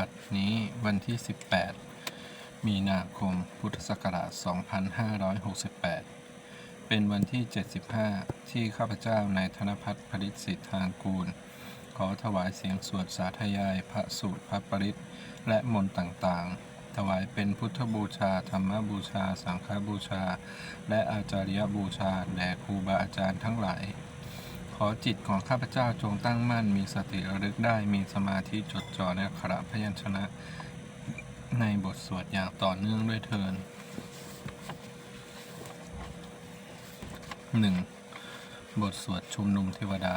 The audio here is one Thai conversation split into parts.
บัดนี้วันที่ 18 มีนาคมพุทธศักราช 2568 เป็นวันที่ 75 ที่ข้าพเจ้านายธนพัฒน์ผลิตสิทธางกูล ขอถวายเสียงสวดสาธยายพระสูตรพระปริตและมนต์ต่างๆ ถวายเป็นพุทธบูชา ธรรมบูชา สังฆบูชา และอาจาริยบูชาแด่ครูบาอาจารย์ทั้งหลาย อจิตของข้าพเจ้าจงตั้งมั่น มีสติระลึกได้ มีสมาธิจดจ่อในขระพยัญชนะ ในบทสวดอย่างต่อเนื่องด้วยเทินหนึ่งบทสวดชุมนุมเทวดา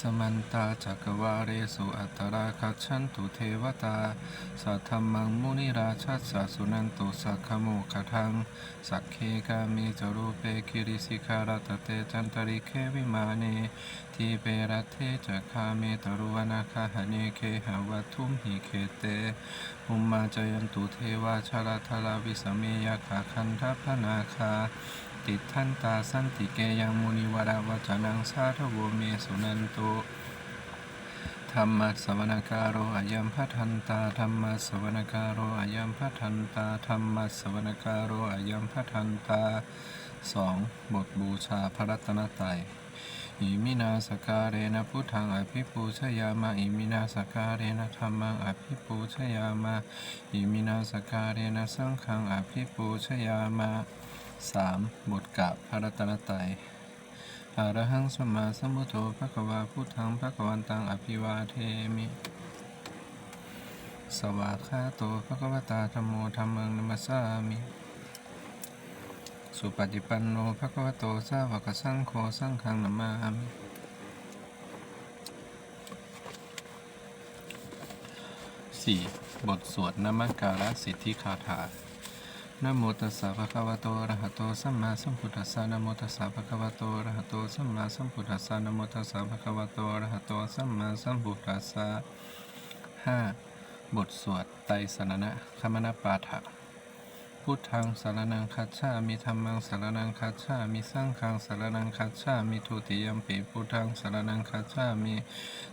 สมันตาจักวาเรสุอัตตราคัจฉันตุเทวตา สัทธมมังมุนิราชัสสะสุนันตุสักขโมขทัง สักเคกามิจรูเปกิริสิกาลตเตจันตริเควิมาเนทีเปรัตเทจักขาเมตรุวนาคาหเนเคหาวัตุมหิเคเตอุมมาจยันตุเทวาชาลาทลาวิสเมยาขาคันทัพนาคา ติท่านตาสันติเกยังมุนิวราวจนังสาธโวเมสุนันโตธรรมะสวนการโรอายัมพัทันตาธรรมะสวนการโรอายัมพัทันตาธรรมะสวนการโรอายัมพัทันตาสองบทบูชาพระรัตนตรัยอิมินาสการเรนะพุทธังอภิปูชยามาอิมินาสการเรนะธรรมังอภิปูชยามาอิมินาสการเรนะสังฆังอภิปูชยามา สามบทกราบพระรัตนตรัยอะระหังสมมาสัมพุทโธภะคะวาพุทธังภะคะวันตังอภิวาเทมิ สวากขาโตภะคะวตาธัมโมธัมมังนัมมัสสามิ สุปฏิปันโนภะคะวโตสาวกสังโฆสังฆังนามามิสี่บทสวดนมัการสิทธิคาถา นะโมตัสสะภะคะวะโตอะระหะโตสัมมาสัมพุทธัสสะนะโมตัสสะภะคะวะโตอะระหะโตสัมมาสัมพุทธัสสะนะโมตัสสะภะคะวะโตอะระหะโตสัมมาสัมพุทธัสสะห้าบทสวดไตรสรณะคมนปาฐะพุทธังสารนังคัจฉามิธัมมังสารนังคัจฉามิสังฆังสารนังคัจฉามิทุติยมปิพุทธังสารนังคัจฉามิ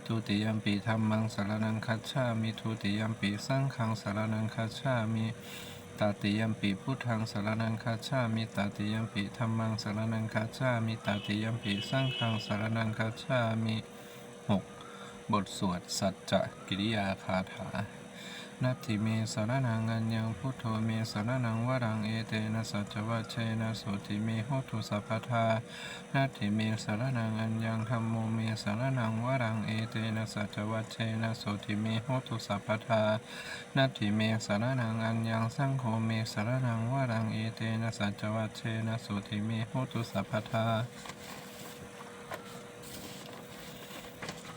ทุติยมปิธัมมังสารนังคัจฉามิทุติยมปิสังฆังสารนังคัจฉามิ ตาติยมปิพุทธังสารนังคาชามิตาติยมปิธรรมังสารนังคาชามิตาติยมปิสร้างขังสารนังคาชามิหกบทสวดสัจจะกิริยาคาถา นัตถิเมสารนังอัญญังพุทโธเมสารนังวรังเอเตนะสัจวัชเชนะโสติเมโหตุสัพพทานัตถิเมสารนังอัญญังธรรมโมเมสารนังวรังเอเตนะสัจวัชเชนะโสติเมโหตุสัพพทานัตถิเมสารนังอัญญังสังโฆเมสารนังวรังเอเตนะสัจวัชเชนะสุติเมโหตุสัพพทา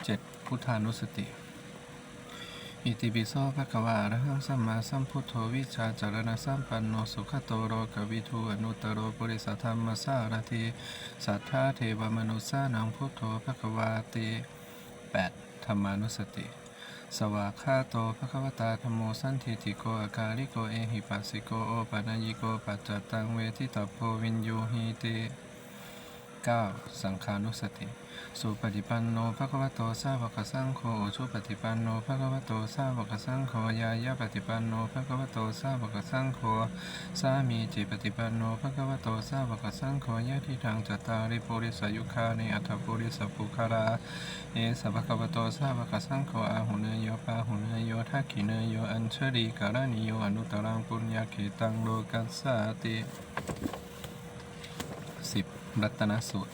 เจ็ดพุทธานุสติ อิติปิโสภะคะวะอะระหังสัมมาสัมพุทโธวิชาจารณะสัมปันโนสุขโตโรกวิทูอนุตตโรปุริสธรรมสารติสัทธาเทวมนุสสานังพุทโธภะคะวาติแปดธรรมานุสติ สวากขาโตภะคะวตาธรรมโมสันทิติโกอากาลิโกเอหิปัสสิโกโอปัญญิโกปัจจตังเวทิตาโพวินยูหิติ 9. สังขานุสติ สุปฏิปันโนภะคะวะโตสาวกสังโฆอุชุปฏิปันโนภะคะวะโตสาวกสังโฆยายาปฏิปันโนภะคะวะโตสาวกสังโฆสามีจิปฏิปันโนภะคะวะโตสาวกสังโฆยะทิทางจตาริปุริสยุคานิอัตถปุริสปุคาราเอสภะคะวะโตสาวกสังโฆอาหุเนยโยปาหุเนยโยทักขิเนยโยอัญชลีการณิโยอนุตตรังปุญญาเขตังโลกัสสาติสิ รัตนสูตร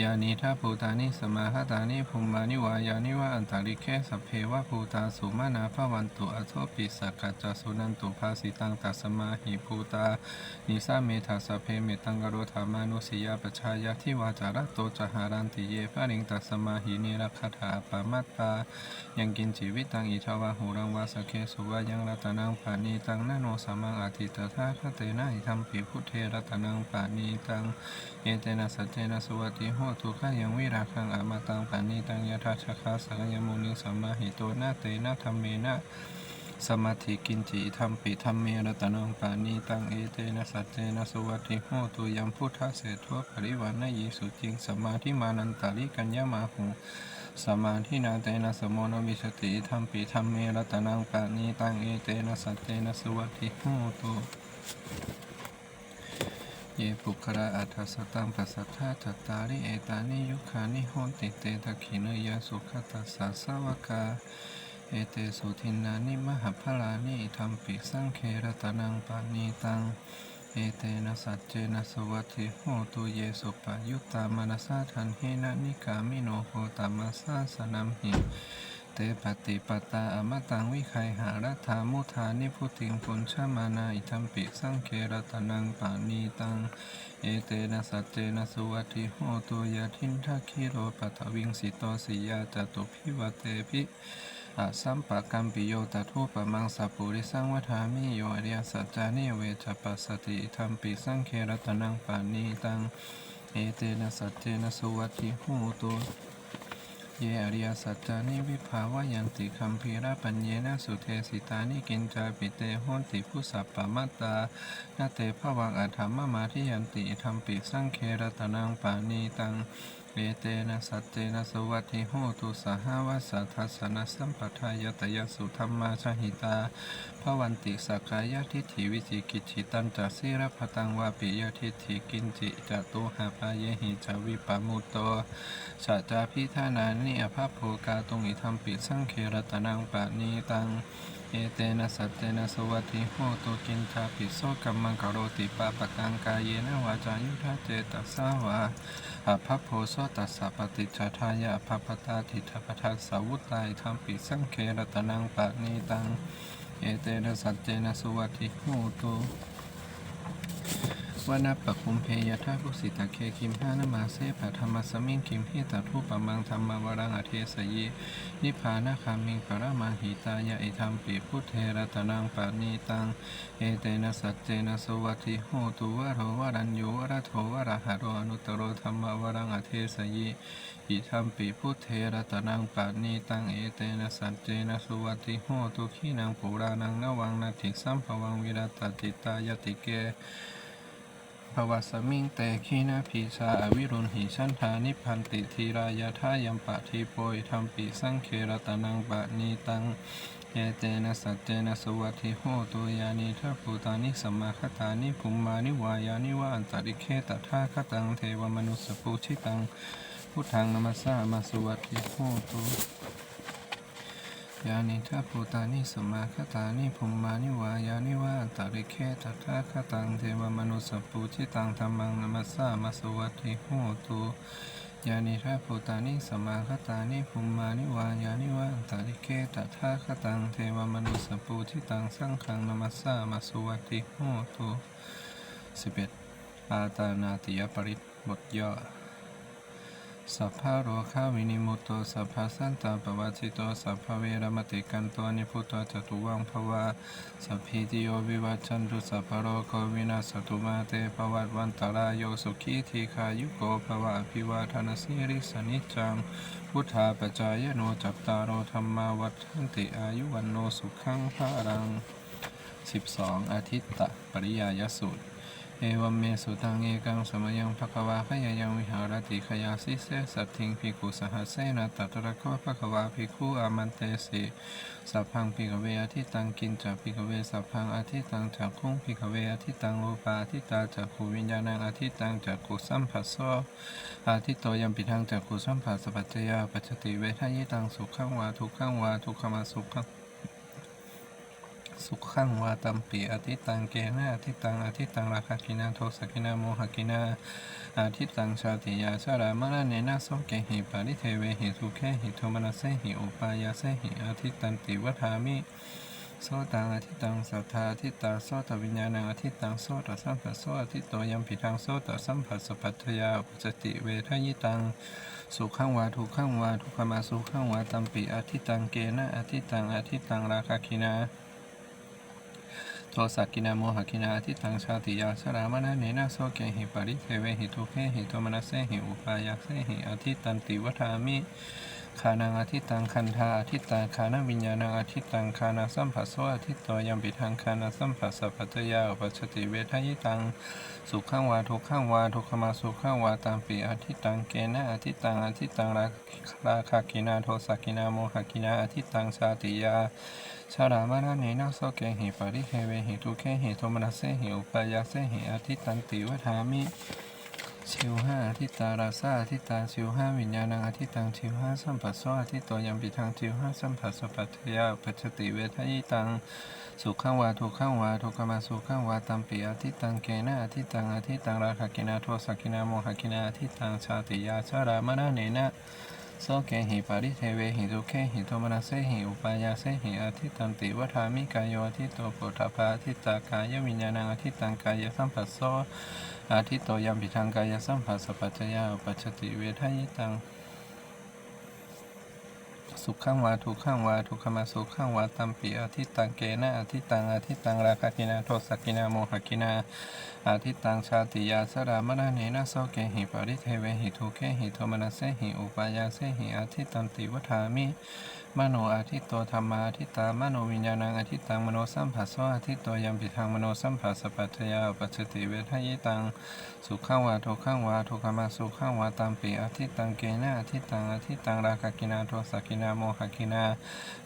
ยานิทัพภูตานิสมาหตานิภูมานิวายานิวะอันตาริเคสเพวะภูตาสุมานาภวันตุอโทปิสักกัจจสุนันตุภาสิตังตัสมาหิภูตานิสาเมธาสเพเมตังกโรธามานุสิยาปชายาทิวาจาระโตจหารันติเยภะริงตัสมาหิเนรคาถาปามัตตายังกินชีวิตังอิทาวาหูรังวาสเคสุวายังรัตนังปานีตังนโนสามังอาทิตถาคเตนะอิธรรมปิพุเทรัตนังปานีตังเอเตนะสัจเจนะสวัสดิโหตุขะยังวิราคังอามาตังปานีตังยะทาชคาสังยมุนิสัมมาหิโตนะเตนะธรรมเมนะสมาธิกินจิธรรมปิธรรมเมรตนังปานีตังเอเตนะสัจเจนะสวัสดิโหตุยัมพุทธะเสทวะปริวานะยิสุจิงสมาธิมานันตาลิกัญญามาหุสมาทินาเตนะสมโนวิชติธรรมปีธรรมเมรตนังปะนีตังเอเตนะสัจเจนะสวัติโหตุ เยปุคระอัฏฐสตังปัสสัทธาจัตตาริเอตานิยุคานิโหนติเตตะขิเนยสุขตัสสะสาวกาเอเตสุทินานิมหพลานิธรรมปิสังเครตนังปานีตัง เอเตนะสัจเจนะสวัติโหตุเยสุปยุตตามนัสสาทันเฮนะนิกามิโนโหตามัสสาสนัมหิ เตปฏิปตาอมตังวิไคหารัธามุธานิพุติงปุญชมานาอิทัมปิสังเครตนังปานีตัง เอเตนะสัจเจนะสุวัติโหตุยะทินทัคคิโรปัทวิงสิโตสิยาจตุพิวเตพิอาสัมปะกัมปิโยตทุปะมังสัปุริสังวทามิโยอริยสัจจานิเวชปัสสติอิทัมปิสังเครตนังปานีตัง เอเตนะสัจเจนะสุวัติโหตุ เยอริยสัจจานิวิภาวะยันติคัมภีระปัญเยนะสุเทสิตานิกินจาปิเตหนติผู้สัพปะมัตตานาเตภวังอัฏฐมมาทิยันติธรรมปิสังเครตนังปานีตัง เอเตนะสัจเจนะสวัตถิโหตุสหวัสสะทัสสนสัมปทายตยสุธรรมาชหิตาภวันติสักกายทิฏฐิวิจิกิจิตันจัสสิรพตังวาปิยทิฏฐิกินจิจตุหาปายหิจาวิปามุตโตสัจจาพิธานานิอภพโภกาตรงอิธรรมปิสังเครตนังปะนีตัง เอเตนะสัตเตนะสวัติโหตุกินทาปิโสกัมมังกโรติปาปะกังกายเยนะวาจายุทธาเจตัสสาวาอภพโพโสตัสสะปฏิจจทายะอภพตาทิทพทัสสาวุตายธรรมปิสังเครตนังปะนีตังเอเตนะสัตเตนะสวัติโหตุ วานาปะคุมเพยทาภุสิตาเคคิมหานมาเสปะธรรมสมิงคิมหิตาทุปะมังธรรมวรังอเทสยีนิพานาคามิงปรมาหิตายะอิธรรมปิพุทเทระตนังปานีตัง เอเตนะสัจเจนะสวัติโหตุวะโรวรัญโยวระโทวะระหะโรอนุตโรธรรมวรังอเทสยีอิธรรมปิพุทเทระตนังปานีตัง เอเตนะสัจเจนะสวัติโหตุขีนังปุรานังนวังนาทิสัมภวังวิรัตติตายติเก ภวสมิงเตขีนาพีชาอวิรุณหิชันธานิพันติทีรายาทายัมปะทีโปยธรรมปิสังเครตนังปะนีตังเอเตนะสัจเจนะสวัตถิโหตุยานิทัพพุตานิสัมมาคตานิภุมมานิวายานิวะอันตริเคตถาคตังเทวมนุสสปูชิตังพุทธังนมัสสามาสวัตถิโหตุ ยานิทัพพุตานิสมาคตานิภุมมานิวายานิวะอันตริเคตถาคตังเทวมนุสปูชิตังธรรมังนมัสสามาสวัตถิโหตุยานิทัพพุตานิสมาคตานิภุมมานิวายานิวะอันตริเคตถาคตังเทวมนุสปูชิตังสังฆังนมัสสามาสวัตถิโหตุสิบเอ็ดอาตานาติยปริตบทย่อ สัพพะโรคาวินิมุตโตสัพพะสันตาปวัชิโตสัพพะเวรมติกันโตนิพุตโตจตุวังภวาสัพพิติโยวิวัชันตุสัพพะโรโควินาสตุมาเตภวัตวันตรายโยสุขีทีขายุโกภวะอภิวาทนาสิริสนิจจังพุทธาปจายโนจัตตารโอธรรมาวัฏันติอายุวันโนสุขังพระรัง 12 อาทิตตะปริยายสูตร เอวัมเมสุตังเอกังสมยังภควาขยายังวิหารติขยาสิเสสัตถิงภิกขุสหัสเสนาตัตระโคภควาภิกขุอามันเตสิสัพพังภิกขเวอทิตังกินจากภิกขเวสัพพังอทิตังจากคุ้งภิกขเวอทิตังโลปาอทิตาจากขูวิญญาณังอทิตังจากขุสัมผัสโซอาทิตโตยัมปิทังจากขุสัมผัสสปัจจยาปัจจติเวทายตังสุขังวาทุกขังวาทุกขมาสุขัง สุขขังวาตัมปีอาทิตังเกนะอาทิตังอาทิตังราคากินาโทสกินาโมหกินาอาทิตังชาติยาชารามรณเนนะโสเกหิปาริเทเวหิทุเคหิโทมนัสเสหิอุปายาเสหิอาทิตันติวัฏามิโสตังอาทิตังสัทธาอาทิตาโสตวิญญาณังอาทิตังโสตสัมผัสโสอาทิตโตยัมปิทังโสตสัมผัสสปัจจยาอุจติเวทยิตังสุขังวาทุกขังวาทุขมาสุขังวาตัมปิอาทิตังเกนะอาทิตังอาทิตังราคากินา ทสักกินาโมหกินาทิตังชาติยาสรามนะเนนะโสเกหิปริเทเวหิทุเคหิโทมนัสเซหิอุปายาเซหิอาทิตันติวัฏามิ คานังอธิตังคันธาอธิตาคานาวิญญาณังอธิตังคานาสัมผัสโสอธิตโตยัมปิทังคานาสัมผัสสะปัจยาอุปัชติเวทายตังสุขังวาทุกขังวาทุกขมาสุขังวาตามปีอธิตังเกนะอธิตังอธิตังราราคากินาโทสักินาโมหกินาอธิตังชาติยาชารามานาเนนะโสเกหิปาริเทเวหิทุเคหิโทมนัสเสหิอุปายาเสหิอธิตันติวทามิ ชิวห้าอธิตาราซาอธิตาชิวห้าวิญญาณังอธิตังชิวห้าสัมผัสโสอธิตโตยังปิทังชิวห้าสัมผัสสะปัจจยาปัจจติเวทยิตังสุขังวาทุกขังวาทุกขมาสุขังวาตัมปิอธิตังเกนะอธิตังอธิตังราคกินาโทสักกินาโมหกินาอธิตังชาติยาชารามนาเนนะ โสเกหิปาริเทเวหิทุเคหิโทมนาเซหิอุปายาเซหิอธิตันติวัฏามิกายโยอธิโตปุถะภาอธิตากายวิญญาณังอธิตังกายสัมผัสโสอาทิตโตยัมปิทังกายสัมผัสสะปัจจยาปัจจติเวทยิตัง สุขขังวาทุกขังวาทุกขมาสุขขังวาตัมปิอาทิตังเกนะอาทิตังอาทิตังราคากินาโทสักินาโมหกินาอาทิตังชาติยาสรามนาเนนะโสเกหิปริเทเวหิทุเคหิโทมนัสเสหิอุปายาเสหิอาทิตันติวัฏามิ มโนอาทิตโตธรรมาอาทิตตามโนวิญญาณังอาทิตตังมโนสัมผัสโสอาทิตโตยัมปิทังมโนสัมผัสสะปัจจยาปัจจติเวทยิตังสุขังวาทุขังวาทุกขมาสุขังวาตามปีอาทิตตังเกนะอาทิตตังอาทิตตังราคกินาโทสกินาโมหกินา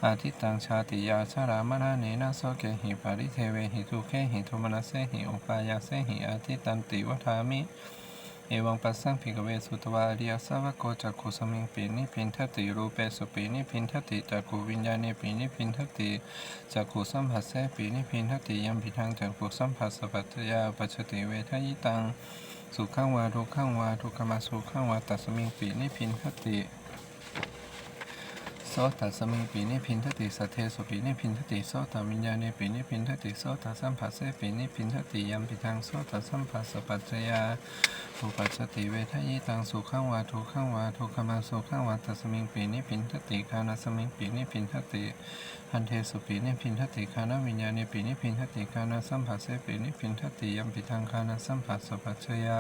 อาทิตตังชาติยาชารามนาเนนะโสเกหิปาริเทเวหิทุเคหิโทมนัสเสหิอุปายาเสหิอาทิตตันติวัฏามิ เอวังปัสสังภิกเวสุตวาอริยสาวโกจักขุสมิงปีนิพินทติรูปเปสุปีนิพินทติจักขุวิญญาณีปีนิพินทติจักขุสัมผัสแสปีนิพินทติยัมพิทังจักขุสัมผัสสะปัจจยาปัจจติเวทยิตังสุขังวาทุกขังวาทุกขมาสุขังวาตัสมิงปีนิพินทติ โสตัสมิงปีนิพินทติสัทเทสุปีนิพินทติโสตวิญญาณีปีนิพินทติโสตสัมผัสเสปีนิพินทติยัมพิทังโสตสัมผัสสปัจจยาอุปัชชติเวทยิตังสุขังวาทุกขังวาทุกขมาสุขังวาตัสมิงปีนิพินทติคานาสมิงปีนิพินทติพันเทสุปีนิพินทติคานาวิญญาณิปีนิพินทติคานาสัมผัสเสปีนิพินทติยัมปิทังคานาสัมผัสสปัจจยา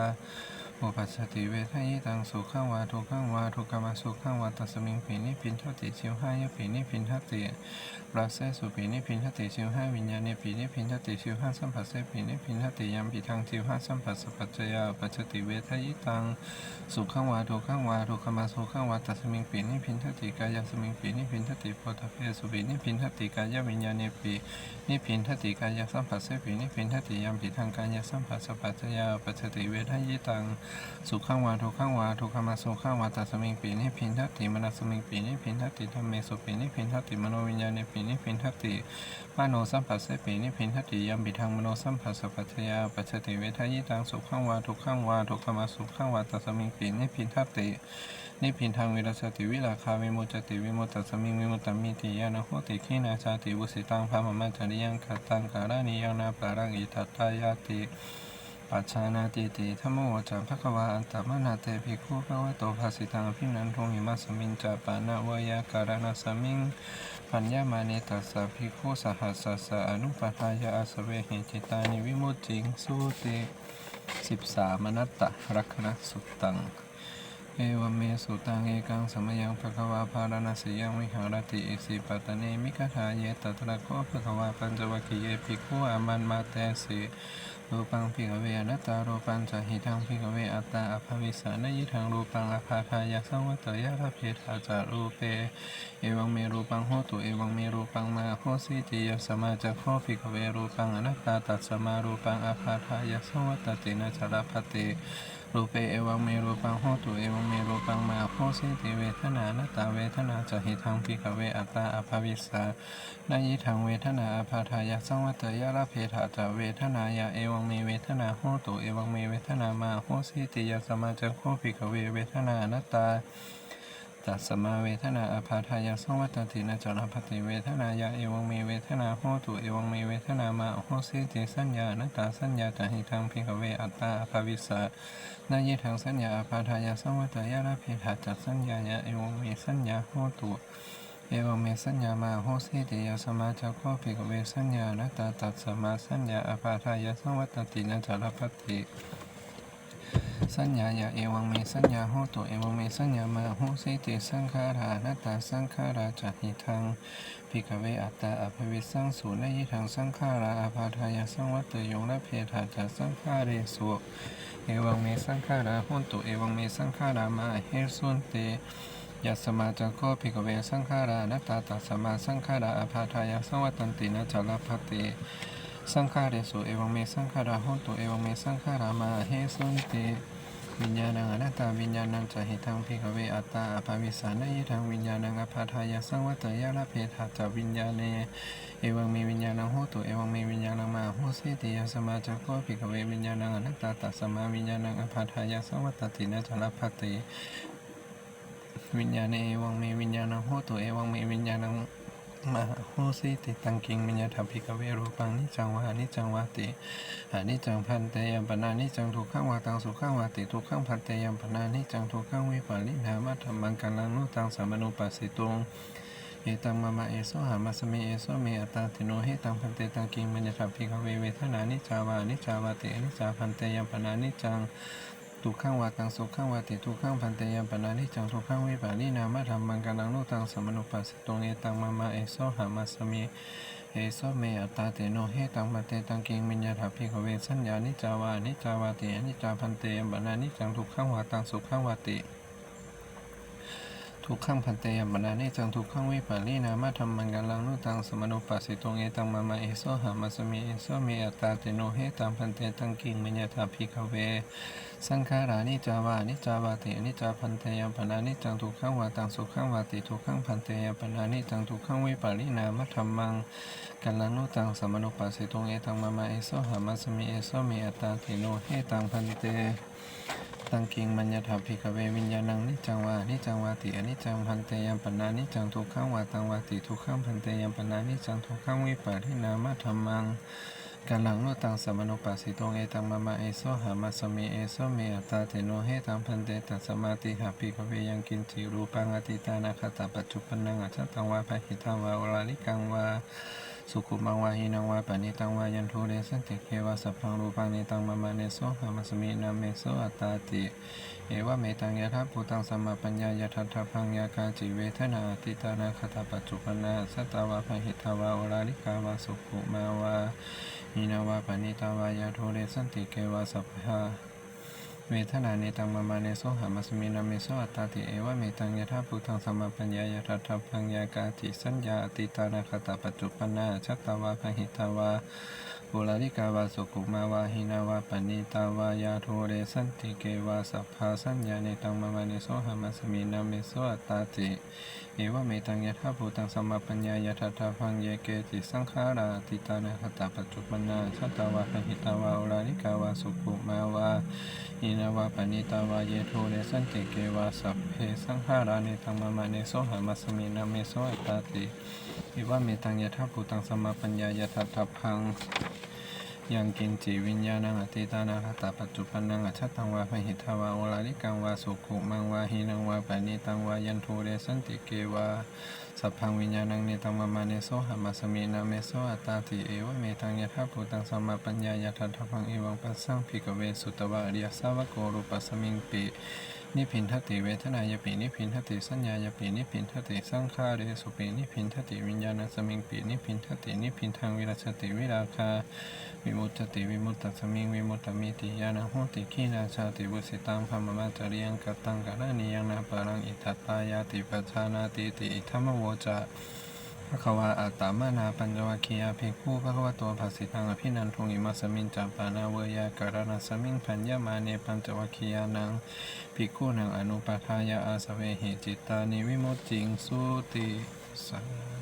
อุปัชชติเวทายิตังสุขังวาทุขังวาทุกขมสุขังวาตัสมิงปีนิพินทติชิวหายปีนิพินทติราเสสุปีนิพินทติชิวห้าวิญญาณิปีนิพินทติชิวห้าสัมผัสเสปีนิพินทติยัมปิทังชิวห้าสัมผัสสปัจจยาปัชชติเวทายิตังสุขังวาทุขังวาทุกขมสุขังวาตัสมิงปีนิพินทติกายสมิงปีนิพินทติโพธเพสุปีนิพินทติกายวิญญาณีปีนิพินทติกายสัมผัสเสปีนิพินทติยัมปิทังกายสัมผัสสปัจจยาปัจจติเวทยิตังสุขังวาทุกขังวาทุกขมาสุขังวาตัสมิงปีนิพินทัตติมนัสมิงปีนิพินทัตติธรรมเมสุปีนิพินทัตติมโนวิญญาณีปีนิพินทัตติมโนสัมผัสเสปีนิพินทัตติยัมปิทังมโนสัมผัสสะปัจจยาปัจจติเวทายิตังสุขังวาทุกขังวาทุกขมาสุขังวาตัสมิงปีนิพินทัตตินิพินทางวิรัสติวิลาคาวิมุตติวิมุตตสมิงวิมุตตมิติยานะโหติขีนาชาติวุสิตังพามมัจจริยังขัตตังการานิยังนาปารังอิทัตตายาติ ปัจฉานาติติธรรมโวจาภควาอันตมนาเตภิกขุภวะโตภาสิตังพินันทงหิมัสมิงจาปานาวยาการณสมิงปัญญามาเนตัสสะภิกขุสหัสสะสะอนุปทายาอาสเวหิจิตานิวิมุตติงสุติสิบสามนัตตะรักนะสุตตัง เอวเมสุตังเอกังสมยังภควาภารณสียังวิหารติอิสิปัตเนมิกถาเยตตระโคภควาปัญจวัคคีเยภิกขุอามันมาเตสิรูปังภิกขเวอนัตตารูปังจหิทังภิกขเวอัตตาอภวิสานยิทังรูปังอภาทายาสังวัตยะระเพทาจารูเป เอวังเมรูปังโหตุเอวังเมรูปังมาโหสิติยสมาจักโคภิกขเวรูปังอนัตตาตัสสมารูปังอภาทายาสังวัตตินะจารพเต รูเปเอวังเมรูปังโหตุเอวังเมรูปังมาโหสิติเวทนานาตาเวทนาจะหิทังพิกเวอัตตาอภวิสานายิทังเวทนาอภาทายาสังวัตยะระเพทาจะเวทนายาเอวังเมเวทนาโหตุเอวังเมเวทนามาโหสิติยสมาจักโคพิกเวเวทนานาตา ตัสมาเวทนาอภาทายาสังวัตตินะจารพติเวทนายาเอวังเมเวทนาโหตุเอวังเมเวทนามาโหสิติสัญญานัตตาสัญญาจะหิทังพิกเวอัตตาอภาวิสานายทังสัญญาอภาทายาสังวัตยาระเพทาจัดสัญญายาเอวังเมสัญญาโหตุเอวังเมสัญญามาโหสิติยสมาจักโคพิกเวสัญญานัตตาตัสมาสัญญาอภาทายสังวัตตินะจารพติ สัญญายาเอวังเมสัญญาโหตุเอวังเมสัญญามาโหสิติสังขารานัตตาสังขาราจหิทังพิกเวอัตตาอภวิสังสุนยิทังสังขาราอาภาทายาสังวัตเตยงและเพทาจัสังขาเรสุเอวังเมสังขาราโหตุเอวังเมสังขารามาเฮสุนเตยัสมาจังโคภิกเวสังขารานัตตาตัสสมาสังขาราอภาทายาสังวัตันตินะจลพัตติ สังขาเรสุเอวังเมสังขาราโหตุเอวังเมสังขารามาเฮสุนติวิญญาณังอนัตตาวิญญาณังจะหิทังภิกเวอัตตาอภาวิสานยิทังวิญญาณังอภาทายาสังวัตยาลเพทาจวิญญาเนเอวังเมวิญญาณังโหตุเอวังเมวิญญาณังมาโหสิติยัสมาจังโคภิกเววิญญาณังอนัตตาตัสสมาวิญญาณังอภาทายาสังวัตตินะจลพัตติวิญญาณเอวังเมวิญญาณังโหตุเอวังเมวิญญาณัง มหาโหสิติตังกิงวิญญาถาภิกเวรูปังนิจังวะนิจังวาติอานิจังพันเตยมปนานิจังทุกขังวาตังสุขังวาติทุกขังพันเตยมปนานิจังทุกขังวิปาลินามัตถมังกัลังนุตังสัมมนุปัสสิตุงเอตังมะมะเอโสหามัสเมเอโสเมอตาติโนเฮตังพันเตตังกิงวิญญาถาภิกเวเวทนานิจาวานิจาวาติอนิจาพันเตยมปนานิจัง ตุขังวาตังสุขังวาติทุขังพันเตยัมปนานิจังทุขังวิปานินามาธรรมังกันังนุตังสมนุปัสสตงเอตังมามาเอโสหามาสมีเอโสเมอัตตาเตโนเฮตังปะเตตังเกงมิญญาถาภิกเวสัญญานิจาวานิจาวาติอนิจาพันเตยัมปนานิจังทุขังวาตังสุขังวาติ ทุกขังพันเตยัมปนานิจังทุกขังวิปาลินามาธรรมังกัลังนุตังสมนุปัสสิตงเอตังมามาเอโสหามาสมิเอโสเมอัตตาเตโนเฮตังพันเตตังกิงมิญญาถาภิกเว สังขารานิจาวานิจาวาตินิจาพันเตยัมปนานิจังทุกขังวาตังสุขังวาติทุกขังพันเตยัมปนานิจังทุกขังวิปารินามัทธัมมังกัลลานุตังสมนุปัสสิตงเอตังมามาเอโสหามัสมิเอโสเมอัตตาติโนเฮตังพันเต ตังกิงมัญญถาภิกเววิญญาณังนิจังวานิจังวาติอนิจังพันเตยัมปนานิจังทุกขังวาตังวาติทุกขังพันเตยัมปนานิจังทุกขังวิปารินามัทธัมมังกัลลังโนตังสมนุปัสสิตงเอตังมามาเอโซหามาสมิเอโซเมอัตตาเตโนเฮตังพันเตตัสมาติหาปิกเวยังกินจิรูปังอติตานาคตาปัจจุปนังอัจฉตังวาภหิตังวาอลาลิกังวา สุขุมังวาหินังวาปณิตังวายันโทเรสันติเควาสัพพังรูปังเนตังมามาเนโซหามาสมินาเมโซอัตตาติเอวะเมตังยะทัพปุตังสัมมาปัญญายะทัตถะพังยากาจิเวทนาติตานาคตาปัจจุปนาสตาวาภหิตาวาโอลาลิกาวาสุขุมาวาหินาวาปณิตาวายาโทเรสันติเกวาสัพพะ เวทนาเนตังมามาเนโซหามัสมินาเมโซอัตตาติเอวะเมตังยะธาภูทังสัมมาปัญญายะทัตถพังยากาติสัญญาอติตานาคตาปัจจุปนาชัตตาวาพหิตาวา โบราลิกาวาสุกุมาวาหินาวาปณิตาวายาโทเรสันติเกวาสัพพะสัญญาเนตังมามาเนโสหามัสมินาเมโสอัตตาติเอวะเมตังยะธาภูตังสัมมาปัญญายะทัตถะพังเยเกติสังขาราติตานาคตาปัจจุปนาชัตาวาหิตาวาโอราลิกาวาสุขุมาวาอินาวาปณิตาวาเยโทเรสันติเกวาสัพเพสังขาราเนตังมามาเนโสหามัสมินาเมโสอัตตาติ อวะเมตังยะธาภูตังสมาปัญญายะทัตถพังยังกินจิวิญญาณังอติตานาคตาปัจจุปันนังอัจฉตังวาพหิทาวาโอลาลิกังวาสุขุมังวาหินังวาปานิตังวายันโทเรสันติเกวาสัพพังวิญญาณังเนตังมามาเนโสหามาสมินาเมโสอัตตาติเอวะเมตังยะธาภูตังสมาปัญญายะทัตถพังเอวังปัสสังภิกเวสุตวะอริยสาวกโกรูปัสสมิงปิ นิพินทติเวทนายปินิพินทติสัญญายปินิพินทติสังขาเรสุปินิพินทติวิญญาณสมิงปินิพินทตินิพินทางวิรัชติวิราคาวิมุตติวิมุตตสมิงวิมุตตมิติยานะโหติขีนาชาติบุสิตังพมมาจาริยังกตังกะรานิยังนาปารังอิทัตตายาติปัจจานาติติอิทัมโวจะ ภควาอัตตามนาปัญจวัคคียาภิกขุภควโตภาสิทังอภินันทุงอิมัสมินจัปปานาเวยาการณสมิงพัญญมาเนปัญจวัคคียานังภิกขุนังอนุปทายาอาสเวหิจิตตานิวิมุตติงสุติสัง